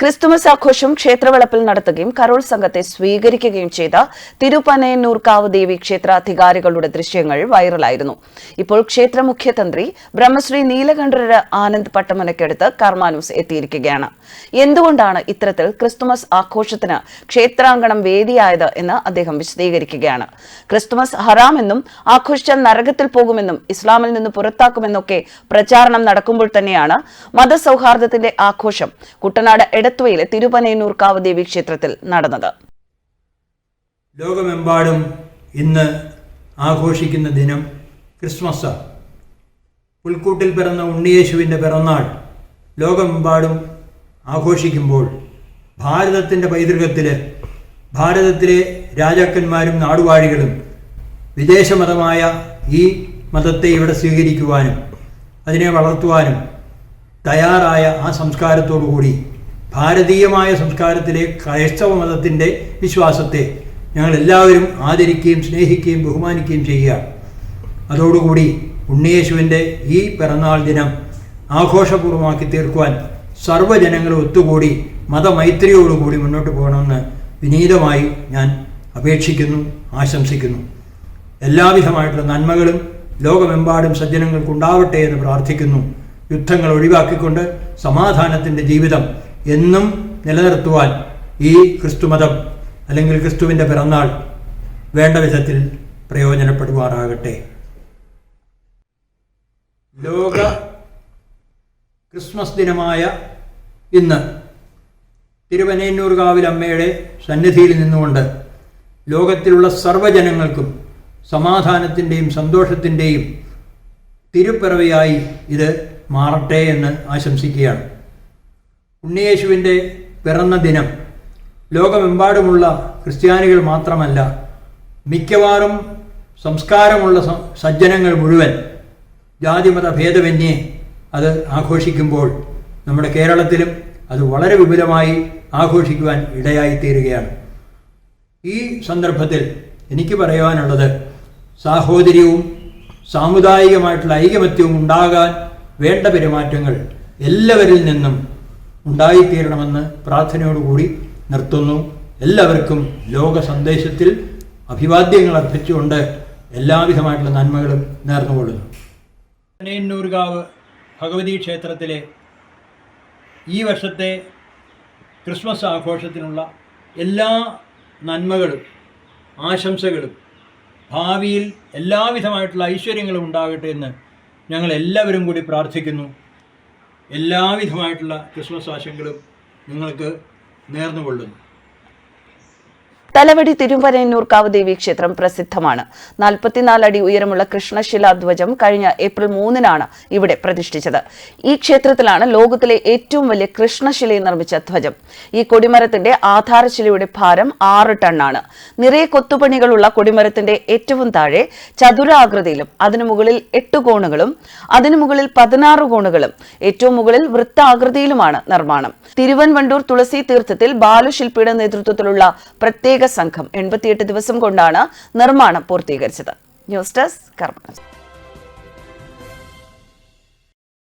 Christmas ആഘോഷം ക്ഷേത്രവളപ്പിൽ നടത്തുകയും Carol സംഘത്തെ സ്വീകരിക്കുകയും ചെയ്ത തിരുപ്പനയന്നൂർക്കാവ് ദേവി ക്ഷേത്രാധികാരികളുടെ ദൃശ്യങ്ങൾ വൈറലായിരുന്നു. ഇപ്പോൾ ക്ഷേത്ര മുഖ്യതന്ത്രി ബ്രഹ്മശ്രീ നീലകണ്ഠര ആനന്ദ് പട്ടമനയ്ക്കടുത്ത് കർമാനൂസ് എത്തിയിരിക്കുകയാണ്. എന്തുകൊണ്ടാണ് ഇത്തരത്തിൽ ക്രിസ്തുമസ് ആഘോഷത്തിന് ക്ഷേത്രാങ്കണം വേദിയായത് എന്ന് അദ്ദേഹം വിശദീകരിക്കുകയാണ്. ക്രിസ്തുമസ് ഹറാമെന്നും ആഘോഷിച്ചാൽ നരകത്തിൽ പോകുമെന്നും ഇസ്ലാമിൽ നിന്ന് പുറത്താക്കുമെന്നൊക്കെ പ്രചാരണം നടക്കുമ്പോൾ തന്നെയാണ് മതസൗഹാർദ്ദത്തിന്റെ ആഘോഷം. കുട്ടനാട് എടത്തുവയിലെ തിരുപനയന്നൂർക്കാവ് ദേവി ക്ഷേത്രത്തിൽ നടന്നത്. ലോകമെമ്പാടും ഇന്ന് ആഘോഷിക്കുന്ന ദിനം ക്രിസ്മസ്. പുൽക്കൂട്ടിൽ പിറന്ന ഉണ്ണിയേശുവിന്റെ പിറന്നാൾ ലോകമെമ്പാടും ആഘോഷിക്കുമ്പോൾ ഭാരതത്തിന്റെ പൈതൃകത്തിൽ ഭാരതത്തിലെ രാജാക്കന്മാരും നാടുവാഴികളും വിദേശ മതമായ ഈ മതത്തെ ഇവിടെ സ്വീകരിക്കുവാനും അതിനെ വളർത്തുവാനും തയ്യാറായ ആ സംസ്കാരത്തോടുകൂടി ഭാരതീയമായ സംസ്കാരത്തിലെ ക്രൈസ്തവ മതത്തിന്റെ വിശ്വാസത്തെ ഞങ്ങൾ എല്ലാവരും ആദരിക്കുകയും സ്നേഹിക്കുകയും ബഹുമാനിക്കുകയും ചെയ്യുക. അതോടുകൂടി ഉണ്ണിയേശുവിന്റെ ഈ പിറന്നാൾ ദിനം ആഘോഷപൂർവമാക്കി തീർക്കുവാൻ സർവജനങ്ങളും ഒത്തുകൂടി മതമൈത്രിയോടുകൂടി മുന്നോട്ട് പോകണമെന്ന് വിനീതമായി ഞാൻ അപേക്ഷിക്കുന്നു ആശംസിക്കുന്നു. എല്ലാവിധമായിട്ടുള്ള നന്മകളും ലോകമെമ്പാടും സജ്ജനങ്ങൾക്കുണ്ടാവട്ടെ എന്ന് പ്രാർത്ഥിക്കുന്നു. യുദ്ധങ്ങൾ ഒഴിവാക്കിക്കൊണ്ട് സമാധാനത്തിന്റെ ജീവിതം എന്നും നിലനിർത്തുവാൻ ഈ ക്രിസ്തുമതം അല്ലെങ്കിൽ ക്രിസ്തുവിന്റെ പിറന്നാൾ വേണ്ട വിധത്തിൽ പ്രയോജനപ്പെടുമാറാകട്ടെ ലോക ക്രിസ്മസ് ദിനമായ ഇന്ന് തിരുവനേന്നൂർകാവിൽ അമ്മയുടെ സന്നിധിയിൽ നിന്നുകൊണ്ട് ലോകത്തിലുള്ള സർവജനങ്ങൾക്കും സമാധാനത്തിന്റെയും സന്തോഷത്തിന്റെയും തിരുപ്പിറവിയായി ഇത് മാറട്ടെ എന്ന് ആശംസിക്കുകയാണ്. ഉണ്ണിയേശുവിന്റെ പിറന്ന ദിനം ലോകമെമ്പാടുമുള്ള ക്രിസ്ത്യാനികൾ മാത്രമല്ല മിക്കവാറും സംസ്കാരമുള്ള സജ്ജനങ്ങൾ മുഴുവൻ ജാതിമത ഭേദമന്യേ അത് ആഘോഷിക്കുമ്പോൾ നമ്മുടെ കേരളത്തിലും അത് വളരെ വിപുലമായി ആഘോഷിക്കുവാൻ ഇടയായിത്തീരുകയാണ്. ഈ സന്ദർഭത്തിൽ എനിക്ക് പറയുവാനുള്ളത് സാഹോദര്യവും സാമുദായികമായിട്ടുള്ള ഐകമത്യവും ഉണ്ടാകാൻ വേണ്ട പെരുമാറ്റങ്ങൾ എല്ലാവരിൽ നിന്നും ഉണ്ടായിത്തീരണമെന്ന് പ്രാർത്ഥനയോടുകൂടി നിർത്തുന്നു. എല്ലാവർക്കും ലോക സന്ദേശത്തിൽ അഭിവാദ്യങ്ങൾ അർപ്പിച്ചുകൊണ്ട് എല്ലാവിധമായിട്ടുള്ള നന്മകളും നേർന്നുകൊള്ളുന്നു പനയന്നൂർകാവ് ഭഗവതി ക്ഷേത്രത്തിലെ ഈ വർഷത്തെ ക്രിസ്മസ് ആഘോഷത്തിനുള്ള എല്ലാ നന്മകളും ആശംസകളും ഭാവിയിൽ എല്ലാവിധമായിട്ടുള്ള ഐശ്വര്യങ്ങളും ഉണ്ടാകട്ടെ എന്ന് ഞങ്ങൾ എല്ലാവരും കൂടി പ്രാർത്ഥിക്കുന്നു. എല്ലാവിധമായിട്ടുള്ള ക്രിസ്മസ് ആശംസകളും നിങ്ങൾക്ക് നേർന്നുകൊള്ളുന്നു. തലവടി തിരുവനന്നൂർക്കാവ് ദേവി ക്ഷേത്രം പ്രസിദ്ധമാണ്. നാൽപ്പത്തിനാല് അടി ഉയരമുള്ള കൃഷ്ണശിലാധ്വജം കഴിഞ്ഞ ഏപ്രിൽ മൂന്നിനാണ് ഇവിടെ പ്രതിഷ്ഠിച്ചത്. ഈ ക്ഷേത്രത്തിലാണ് ലോകത്തിലെ ഏറ്റവും വലിയ കൃഷ്ണശിലയിൽ നിർമ്മിച്ച ധ്വജം. ഈ കൊടിമരത്തിന്റെ ആധാരശിലയുടെ ഭാരം ആറ് ടണ്ണാണ്. നിറയെ കൊത്തുപണികളുള്ള കൊടിമരത്തിന്റെ ഏറ്റവും താഴെ ചതുരാകൃതിയിലും അതിനു മുകളിൽ എട്ട് കോണുകളും അതിനു മുകളിൽ പതിനാറ് കോണുകളും ഏറ്റവും മുകളിൽ വൃത്താകൃതിയിലുമാണ് നിർമ്മാണം. തിരുവൻവണ്ടൂർ തുളസി തീർത്ഥത്തിൽ ബാലുശില്പിയുടെ നേതൃത്വത്തിലുള്ള സംഘം എൺപത്തിയെട്ട് ദിവസം കൊണ്ടാണ് നിർമ്മാണം പൂർത്തീകരിച്ചത്. ന്യൂസ് ഡെസ്ക് കർമ്മ